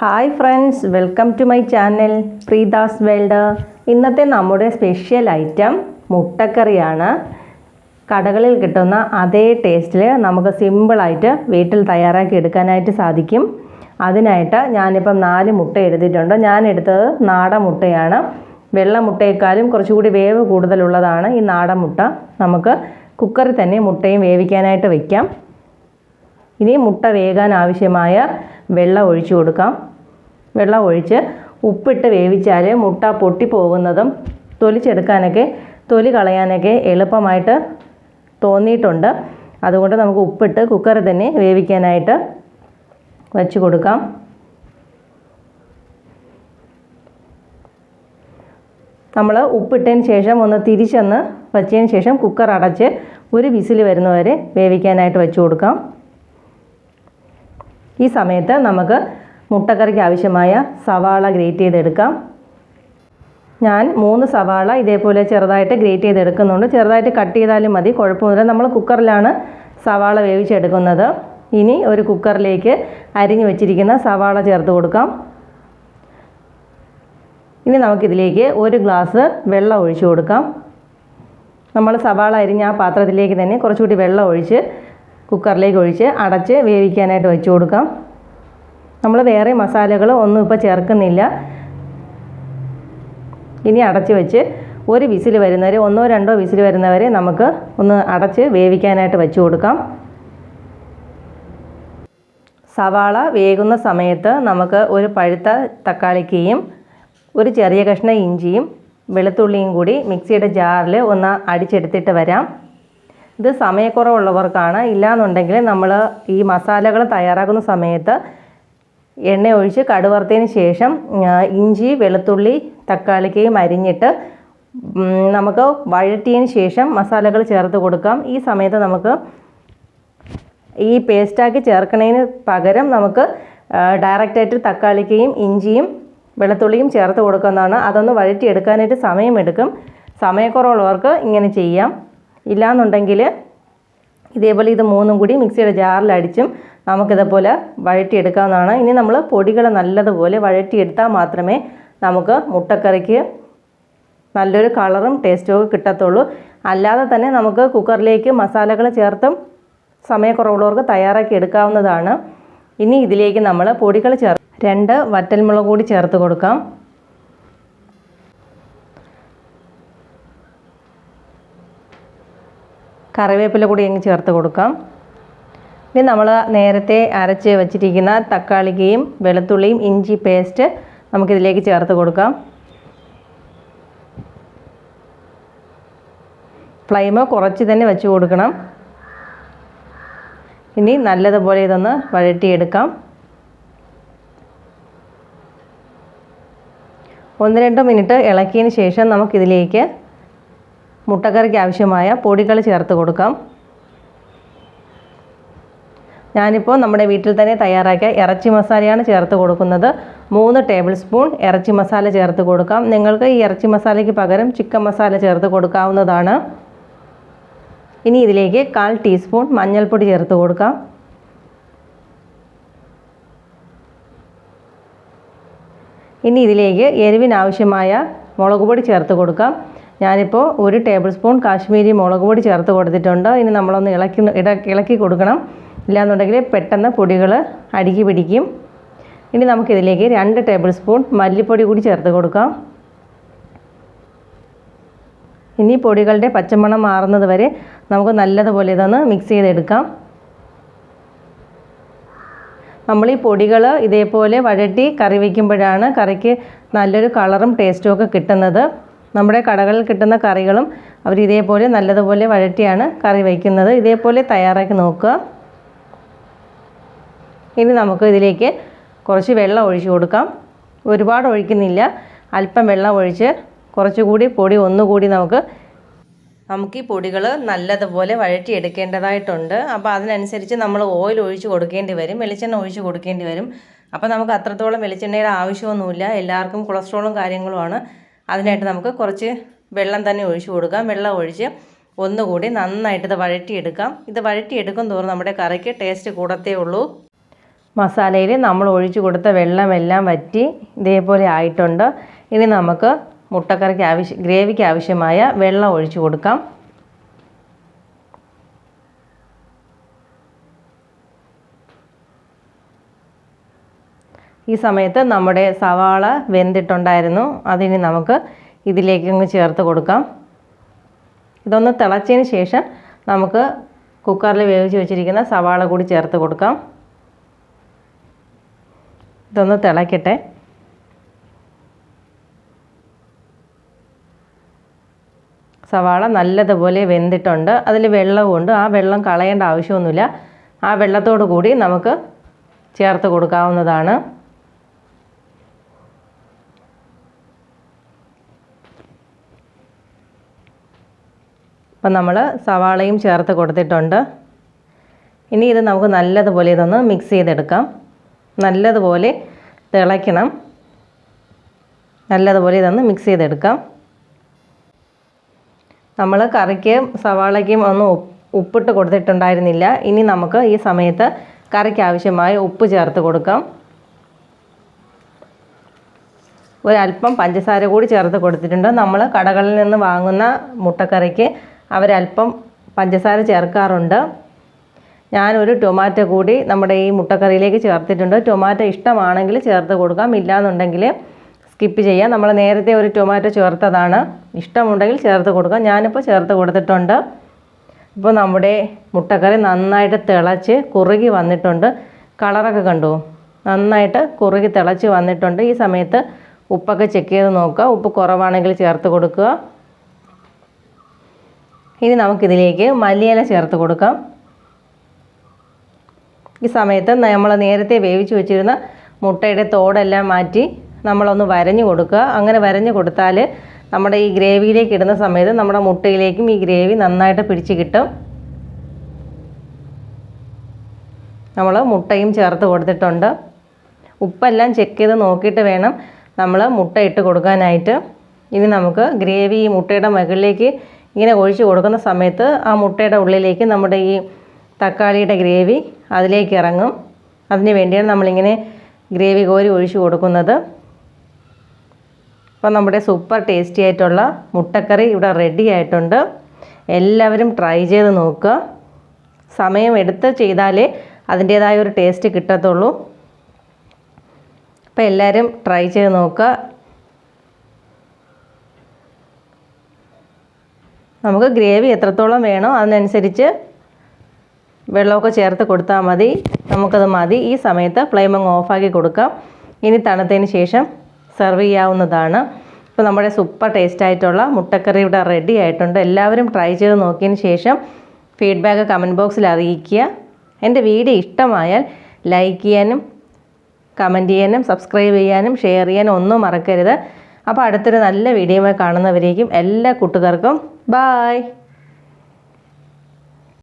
Hi friends welcome to my channel Preetha's world ഇന്നത്തെ നമ്മുടെ special item മുട്ടക്കറിയാണ്. കടകളിൽ കിട്ടുന്ന അതേ ടേസ്റ്റിൽ നമുക്ക് സിമ്പിളായിട്ട് വീട്ടിൽ തയ്യാറാക്കി എടുക്കാനായിട്ട് സാധിക്കും. അതിനായിട്ട് ഞാനിപ്പം നാല് മുട്ട എടുത്തിട്ടുണ്ട്. ഞാൻ എടുത്തത് നാടൻ മുട്ടയാണ്. വെള്ള കുറച്ചുകൂടി വേവ് കൂടുതലുള്ളതാണ് ഈ നാടൻ മുട്ട. നമുക്ക് കുക്കറിൽ തന്നെ മുട്ടയും വേവിക്കാനായിട്ട് വയ്ക്കാം ഇനി മുട്ട വേകാൻ ആവശ്യമായ വെള്ളം ഒഴിച്ചു കൊടുക്കാം. വെള്ളം ഒഴിച്ച് ഉപ്പിട്ട് വേവിച്ചാൽ മുട്ട പൊട്ടിപ്പോകുന്നതും തൊലിച്ചെടുക്കാനൊക്കെ തൊലി കളയാനൊക്കെ എളുപ്പമായിട്ട് തോന്നിയിട്ടുണ്ട്. അതുകൊണ്ട് നമുക്ക് ഉപ്പിട്ട് കുക്കറിൽ തന്നെ വേവിക്കാനായിട്ട് വച്ച് കൊടുക്കാം. നമ്മൾ ഉപ്പിട്ടതിന് ശേഷം ഒന്ന് തിരിച്ചൊന്ന് വച്ചതിന് ശേഷം കുക്കർ അടച്ച് ഒരു വിസിൽ വരുന്നവരെ വേവിക്കാനായിട്ട് വെച്ച് കൊടുക്കാം. ഈ സമയത്ത് നമുക്ക് മുട്ടക്കറിക്ക് ആവശ്യമായ സവാള ഗ്രേറ്റ് ചെയ്തെടുക്കാം. ഞാൻ മൂന്ന് സവാള ഇതേപോലെ ചെറുതായിട്ട് ഗ്രേറ്റ് ചെയ്തെടുക്കുന്നുണ്ട്. ചെറുതായിട്ട് കട്ട് ചെയ്താലും മതി. കുഴപ്പമൊന്നുമില്ല. നമ്മൾ കുക്കറിലാണ് സവാള വേവിച്ചെടുക്കുന്നത്. ഇനി ഒരു കുക്കറിലേക്ക് അരിഞ്ഞു വെച്ചിരിക്കുന്ന സവാള ചേർത്ത് കൊടുക്കാം. ഇനി നമുക്കിതിലേക്ക് ഒരു ഗ്ലാസ് വെള്ളം ഒഴിച്ചു കൊടുക്കാം. നമ്മൾ സവാള അരിഞ്ഞ ആ പാത്രത്തിലേക്ക് തന്നെ കുറച്ചുകൂടി വെള്ളം ഒഴിച്ച് കുക്കറിലേക്ക് ഒഴിച്ച് അടച്ച് വേവിക്കാനായിട്ട് വെച്ചു കൊടുക്കാം. നമ്മൾ വേറെ മസാലകൾ ഒന്നും ഇപ്പോൾ ചേർക്കുന്നില്ല. ഇനി അടച്ച് വെച്ച് ഒരു വിസിൽ വരുന്നവരെ ഒന്നോ രണ്ടോ വിസിൽ വരുന്നവരെ നമുക്ക് ഒന്ന് അടച്ച് വേവിക്കാനായിട്ട് വെച്ച് കൊടുക്കാം. സവാള വേകുന്ന സമയത്ത് നമുക്ക് ഒരു പഴുത്ത തക്കാളിക്കയും ഒരു ചെറിയ കഷ്ണം ഇഞ്ചിയും വെളുത്തുള്ളിയും കൂടി മിക്സിയുടെ ജാറിൽ ഒന്ന് അടിച്ചെടുത്തിട്ട് വരാം. ഇത് സമയക്കുറവുള്ളവർക്കാണ്. ഇല്ലാന്നുണ്ടെങ്കിൽ നമ്മൾ ഈ മസാലകൾ തയ്യാറാക്കുന്ന സമയത്ത് എണ്ണ ഒഴിച്ച് കടുവറുത്തതിന് ശേഷം ഇഞ്ചി വെളുത്തുള്ളി തക്കാളിക്കയും അരിഞ്ഞിട്ട് നമുക്ക് വഴറ്റിയതിന് ശേഷം മസാലകൾ ചേർത്ത് കൊടുക്കാം. ഈ സമയത്ത് നമുക്ക് ഈ പേസ്റ്റാക്കി ചേർക്കുന്നതിന് പകരം നമുക്ക് ഡയറക്റ്റായിട്ട് തക്കാളിക്കയും ഇഞ്ചിയും വെളുത്തുള്ളിയും ചേർത്ത് കൊടുക്കുന്നതാണ്. അതൊന്ന് വഴറ്റിയെടുക്കാനായിട്ട് സമയമെടുക്കും. സമയക്കുറവുള്ളവർക്ക് ഇങ്ങനെ ചെയ്യാം. ഇല്ലാന്നുണ്ടെങ്കിൽ ഇതേപോലെ ഇത് മൂന്നും കൂടി മിക്സിയുടെ ജാറിൽ അടിച്ചും നമുക്കിതേപോലെ വഴറ്റിയെടുക്കാവുന്നതാണ്. ഇനി നമ്മൾ പൊടികൾ നല്ലതുപോലെ വഴറ്റിയെടുത്താൽ മാത്രമേ നമുക്ക് മുട്ടക്കറിക്ക് നല്ലൊരു കളറും ടേസ്റ്റും ഒക്കെ കിട്ടത്തുള്ളൂ. അല്ലാതെ തന്നെ നമുക്ക് കുക്കറിലേക്ക് മസാലകൾ ചേർത്തും സമയക്കുറവുള്ളവർക്ക് തയ്യാറാക്കി എടുക്കാവുന്നതാണ്. ഇനി ഇതിലേക്ക് നമ്മൾ പൊടികൾ ചേർ രണ്ട് വറ്റൽമുളക് കൂടി ചേർത്ത് കൊടുക്കാം. കറിവേപ്പില കൂടി അങ്ങ് ചേർത്ത് കൊടുക്കാം. ഇനി നമ്മൾ നേരത്തെ അരച്ച് വെച്ചിരിക്കുന്ന തക്കാളിക്കയും വെളുത്തുള്ളിയും ഇഞ്ചി പേസ്റ്റ് നമുക്കിതിലേക്ക് ചേർത്ത് കൊടുക്കാം. ഫ്ലെയിം കുറച്ച് തന്നെ വെച്ച് കൊടുക്കണം. ഇനി നല്ലതുപോലെ ഇതൊന്ന് വഴറ്റിയെടുക്കാം. ഒന്ന് രണ്ട് മിനിറ്റ് ഇളക്കിയതിന് ശേഷം നമുക്കിതിലേക്ക് മുട്ടക്കറിക്ക് ആവശ്യമായ പൊടികൾ ചേർത്ത് കൊടുക്കാം. ഞാനിപ്പോൾ നമ്മുടെ വീട്ടിൽ തന്നെ തയ്യാറാക്കിയ ഇറച്ചി മസാലയാണ് ചേർത്ത് കൊടുക്കുന്നത്. മൂന്ന് ടേബിൾ സ്പൂൺ ഇറച്ചി മസാല ചേർത്ത് കൊടുക്കാം. നിങ്ങൾക്ക് ഈ ഇറച്ചി മസാലയ്ക്ക് പകരം ചിക്കൻ മസാല ചേർത്ത് കൊടുക്കാവുന്നതാണ്. ഇനി ഇതിലേക്ക് കാൽ ടീസ്പൂൺ മഞ്ഞൾപ്പൊടി ചേർത്ത് കൊടുക്കാം. ഇനി ഇതിലേക്ക് എരിവിനാവശ്യമായ മുളക് പൊടി ചേർത്ത് കൊടുക്കാം. ഞാനിപ്പോൾ ഒരു ടേബിൾ സ്പൂൺ കാശ്മീരി മുളക് പൊടി ചേർത്ത് കൊടുത്തിട്ടുണ്ട്. ഇനി നമ്മളൊന്ന് ഇളക്കി ഇളക്കി കൊടുക്കണം. ഇല്ലാന്നുണ്ടെങ്കിൽ പെട്ടെന്ന് പൊടികൾ അടുക്കി പിടിക്കും. ഇനി നമുക്കിതിലേക്ക് രണ്ട് ടേബിൾ സ്പൂൺ മല്ലിപ്പൊടി കൂടി ചേർത്ത് കൊടുക്കാം. ഇനി പൊടികളുടെ പച്ചമണം മാറുന്നത് വരെ നമുക്ക് നല്ലതുപോലെ ഇതൊന്ന് മിക്സ് ചെയ്തെടുക്കാം. നമ്മൾ ഈ പൊടികൾ ഇതേപോലെ വഴറ്റി കറി വയ്ക്കുമ്പോഴാണ് കറിക്ക് നല്ലൊരു കളറും ടേസ്റ്റും ഒക്കെ കിട്ടുന്നത്. നമ്മുടെ കടകളിൽ കിട്ടുന്ന കറികളും അവർ ഇതേപോലെ നല്ലതുപോലെ വഴറ്റിയാണ് കറി വയ്ക്കുന്നത്. ഇതേപോലെ തയ്യാറാക്കി നോക്കുക. ഇനി നമുക്ക് ഇതിലേക്ക് കുറച്ച് വെള്ളം ഒഴിച്ചു കൊടുക്കാം. ഒരുപാട് ഒഴിക്കുന്നില്ല. അല്പം വെള്ളം ഒഴിച്ച് കുറച്ചുകൂടി പൊടി ഒന്നുകൂടി നമുക്ക് നമുക്ക് ഈ പൊടികൾ നല്ലതുപോലെ വഴറ്റിയെടുക്കേണ്ടതായിട്ടുണ്ട്. അപ്പോൾ അതിനനുസരിച്ച് നമ്മൾ ഓയിൽ ഒഴിച്ച് കൊടുക്കേണ്ടി വരും. വെളിച്ചെണ്ണ ഒഴിച്ച് കൊടുക്കേണ്ടി വരും. അപ്പോൾ നമുക്ക് അത്രത്തോളം വെളിച്ചെണ്ണയുടെ ആവശ്യമൊന്നുമില്ല. എല്ലാവർക്കും കൊളസ്ട്രോളും കാര്യങ്ങളുമാണ്. അതിനായിട്ട് നമുക്ക് കുറച്ച് വെള്ളം തന്നെ ഒഴിച്ച് കൊടുക്കാം. വെള്ളം ഒഴിച്ച് ഒന്നുകൂടി നന്നായിട്ട് ഇത് വഴറ്റിയെടുക്കാം. ഇത് വഴറ്റിയെടുക്കും തോറും നമ്മുടെ കറിക്ക് ടേസ്റ്റ് കൂടത്തേ ഉള്ളൂ. മസാലയിൽ നമ്മൾ ഒഴിച്ച് കൊടുത്ത വെള്ളമെല്ലാം വറ്റി ഇതേപോലെ ആയിട്ടുണ്ട്. ഇനി നമുക്ക് മുട്ടക്കറിക്ക് ആവശ്യം ഗ്രേവിക്ക് ആവശ്യമായ വെള്ളം ഒഴിച്ചു കൊടുക്കാം. ഈ സമയത്ത് നമ്മുടെ സവാള വെന്തിട്ടുണ്ടായിരുന്നു. അതിന് നമുക്ക് ഇതിലേക്ക് അങ്ങ് ചേർത്ത് കൊടുക്കാം. ഇതൊന്ന് തിളച്ചതിന് ശേഷം നമുക്ക് കുക്കറിൽ വേവിച്ച് വെച്ചിരിക്കുന്ന സവാള കൂടി ചേർത്ത് കൊടുക്കാം. ഇതൊന്ന് തിളയ്ക്കട്ടെ സവാള നല്ലതുപോലെ വെന്തിട്ടുണ്ട്. അതിൽ വെള്ളമുണ്ട് ആ വെള്ളം കളയേണ്ട ആവശ്യമൊന്നുമില്ല. ആ വെള്ളത്തോടു കൂടി നമുക്ക് ചേർത്ത് കൊടുക്കാവുന്നതാണ്. അപ്പം നമ്മൾ സവാളയും ചേർത്ത് കൊടുത്തിട്ടുണ്ട്. ഇനി ഇത് നമുക്ക് നല്ലതുപോലെ ഇതൊന്ന് മിക്സ് ചെയ്തെടുക്കാം. നല്ലതുപോലെ തിളയ്ക്കണം. നല്ലതുപോലെ ഇതൊന്ന് മിക്സ് ചെയ്തെടുക്കാം. നമ്മൾ കറിക്ക് സവാളയ്ക്കും ഒന്ന് ഉപ്പിട്ട് കൊടുത്തിട്ടുണ്ടായിരുന്നില്ല. ഇനി നമുക്ക് ഈ സമയത്ത് കറിക്ക് ആവശ്യമായ ഉപ്പ് ചേർത്ത് കൊടുക്കാം. ഒരല്പം പഞ്ചസാര കൂടി ചേർത്ത് കൊടുത്തിട്ടുണ്ട്. നമ്മൾ കടകളിൽ നിന്ന് വാങ്ങുന്ന മുട്ടക്കറിക്ക് അവരല്പം പഞ്ചസാര ചേർക്കാറുണ്ട്. ഞാനൊരു ടൊമാറ്റോ കൂടി നമ്മുടെ ഈ മുട്ടക്കറിയിലേക്ക് ചേർത്തിട്ടുണ്ട്. ടൊമാറ്റോ ഇഷ്ടമാണെങ്കിൽ ചേർത്ത് കൊടുക്കാം. ഇല്ലയെന്നുണ്ടെങ്കിൽ സ്കിപ്പ് ചെയ്യാം. നമ്മൾ നേരത്തെ ഒരു ടൊമാറ്റോ ചേർത്തതാണ്. ഇഷ്ടമുണ്ടെങ്കിൽ ചേർത്ത് കൊടുക്കാം. ഞാനിപ്പോൾ ചേർത്ത് കൊടുത്തിട്ടുണ്ട്. ഇപ്പോൾ നമ്മുടെ മുട്ടക്കറി നന്നായിട്ട് തിളച്ച് കുറുകി വന്നിട്ടുണ്ട്. കളറൊക്കെ കണ്ടു? നന്നായിട്ട് കുറുകി തിളച്ച് വന്നിട്ടുണ്ട്. ഈ സമയത്ത് ഉപ്പൊക്കെ ചെക്ക് ചെയ്ത് നോക്കുക. ഉപ്പ് കുറവാണെങ്കിൽ ചേർത്ത് കൊടുക്കുക. ഇനി നമുക്കിതിലേക്ക് മല്ലിയില ചേർത്ത് കൊടുക്കാം. ഈ സമയത്ത് നമ്മൾ നേരത്തെ വേവിച്ച് വെച്ചിരുന്ന മുട്ടയുടെ തോടെല്ലാം മാറ്റി നമ്മളൊന്ന് വരഞ്ഞു കൊടുക്കുക. അങ്ങനെ വരഞ്ഞു കൊടുത്താൽ നമ്മുടെ ഈ ഗ്രേവിയിലേക്ക് ഇടുന്ന സമയത്ത് നമ്മുടെ മുട്ടയിലേക്കും ഈ ഗ്രേവി നന്നായിട്ട് പിടിച്ച് കിട്ടും. നമ്മൾ മുട്ടയും ചേർത്ത് കൊടുത്തിട്ടുണ്ട്. ഉപ്പെല്ലാം ചെക്ക് ചെയ്ത് നോക്കിയിട്ട് വേണം നമ്മൾ മുട്ട ഇട്ട് കൊടുക്കാനായിട്ട്. ഇനി നമുക്ക് ഗ്രേവി ഈ മുട്ടയുടെ മുകളിലേക്ക് ഇങ്ങനെ ഒഴിച്ച് കൊടുക്കുന്ന സമയത്ത് ആ മുട്ടയുടെ ഉള്ളിലേക്ക് നമ്മുടെ ഈ തക്കാളിയുടെ ഗ്രേവി അതിലേക്ക് ഇറങ്ങും. അതിന് വേണ്ടിയാണ് നമ്മളിങ്ങനെ ഗ്രേവി കോരി ഒഴിച്ച് കൊടുക്കുന്നത്. അപ്പോൾ നമ്മുടെ സൂപ്പർ ടേസ്റ്റി ആയിട്ടുള്ള മുട്ടക്കറി ഇവിടെ റെഡി ആയിട്ടുണ്ട്. എല്ലാവരും ട്രൈ ചെയ്ത് നോക്കുക. സമയം എടുത്ത് ചെയ്താലേ അതിന്റേതായ ഒരു ടേസ്റ്റ് കിട്ടത്തുള്ളൂ. അപ്പോൾ എല്ലാവരും ട്രൈ ചെയ്ത് നോക്കുക. നമുക്ക് ഗ്രേവി എത്രത്തോളം വേണോ അതിനനുസരിച്ച് വെള്ളമൊക്കെ ചേർത്ത് കൊടുത്താൽ മതി. നമുക്കത് മതി. ഈ സമയത്ത് ഫ്ലെയിം അങ്ങ് ഓഫാക്കി കൊടുക്കാം. ഇനി തണുത്തതിന് ശേഷം സെർവ് ചെയ്യാവുന്നതാണ്. ഇപ്പോൾ നമ്മുടെ സൂപ്പർ ടേസ്റ്റ് ആയിട്ടുള്ള മുട്ടക്കറി ഇവിടെ റെഡി ആയിട്ടുണ്ട്. എല്ലാവരും ട്രൈ ചെയ്ത് നോക്കിയതിന് ശേഷം ഫീഡ്ബാക്ക് കമന്റ് ബോക്സിൽ അറിയിക്കുക. എന്റെ വീഡിയോ ഇഷ്ടമായാൽ ലൈക്ക് ചെയ്യാനും കമന്റ് ചെയ്യാനും സബ്സ്ക്രൈബ് ചെയ്യാനും ഷെയർ ചെയ്യാനും ഒന്നും മറക്കരുത്. അപ്പോൾ അടുത്തൊരു നല്ല വീഡിയോയുമായി കാണുന്നവരേക്കും എല്ലാ കൂട്ടുകാർക്കും Bye.